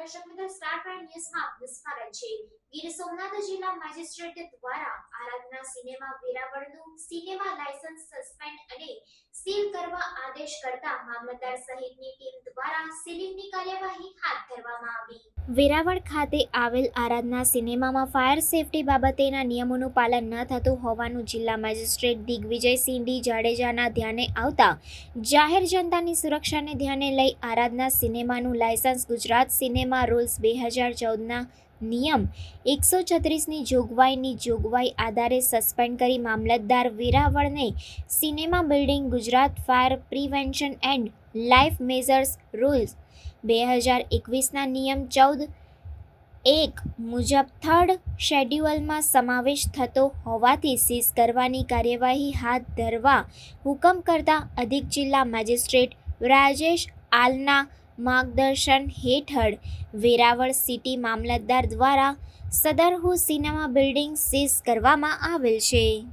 દર્શક મિત્રો ન્યૂઝમાં આપનું સ્વાગત છે. ગીર સોમનાથ જિલ્લા મેજિસ્ટ્રેટ દ્વારા આરાધના સિનેમા વેરાવળનું સિનેમા લાયસન્સ સસ્પેન્ડ અને સીલ કરવા આદેશ કરતા મામલતદાર સહિતની ટીમ દ્વારા સીલિંગની કાર્યવાહી હાથ ધરવામાં આવી. વેરાવળ ખાતે આવેલ આરાધના સિનેમામાં ફાયર સેફટી બાબતેના નિયમોનું પાલન ન થતું હોવાનું જિલ્લા મેજિસ્ટ્રેટ દિગ્વિજય સિંધી જાડેજાના ધ્યાને આવતા જાહેર જનતાની સુરક્ષાને ધ્યાને લઈ આરાધના સિનેમાનું લાયસન્સ ગુજરાત સિનેમા રૂલ્સ બે હજાર ચૌદના નિયમ એકસો છત્રીસની જોગવાઈની જોગવાઈ આધારે સસ્પેન્ડ કરી મામલતદાર વેરાવળને cinema building Gujarat fire prevention and life measures rules બે હજાર એકવીસના નિયમ ચૌદ એક મુજબ થર્ડ શેડ્યુઅલમાં સમાવેશ થતો હોવાથી સીઝ કરવાની કાર્યવાહી હાથ ધરવા હુકમ કરતા અધિક જિલ્લા મેજિસ્ટ્રેટ રાજેશ આલના માર્ગદર્શન હેઠળ વેરાવળ સિટી મામલતદાર દ્વારા સદરહુ સિનેમા બિલ્ડિંગ સીઝ કરવામાં આવેલ છે.